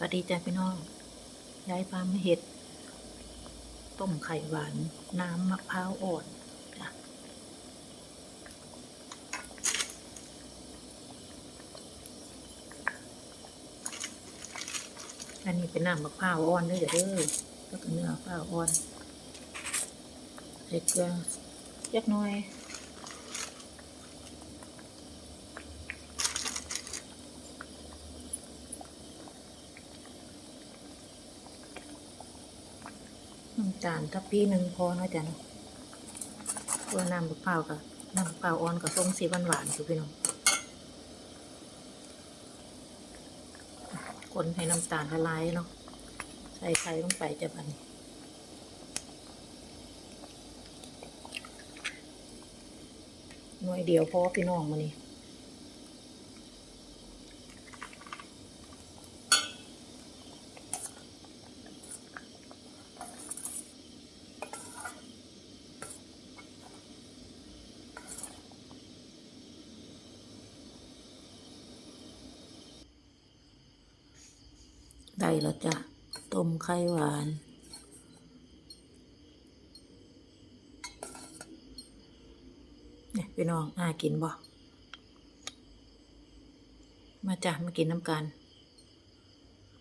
สวัสดีจ้าพี่น้อง ย้ายพามาเห็ด ต้มไข่หวาน น้ำมะพร้าวอ่อนจ้ะอันนี้เป็นน้ำมะพร้าวอ่อนด้วยเด้อแล้วก็เนื้อมะพร้าวอ่อนใส่เกลือเล็กน้อย น้ำตาลถ้าปีหนึ่งพอเนาะจ้ะเนาะตัวน้ำมะพร้าวกับน้ำมะพร้าวอ่อนกับทรงสีหวานหวานๆคือพี่น้องคนให้น้ำตาลละลายเนาะใส่ไข่ลงไปจะบันหน่วยเดียวพอพี่น้องมานี่ ได้แล้วจ้ะ ต้มไข่หวาน เนี่ยพี่น้องอ่ากินบ่ มาจ้ะ มากินน้ำกัน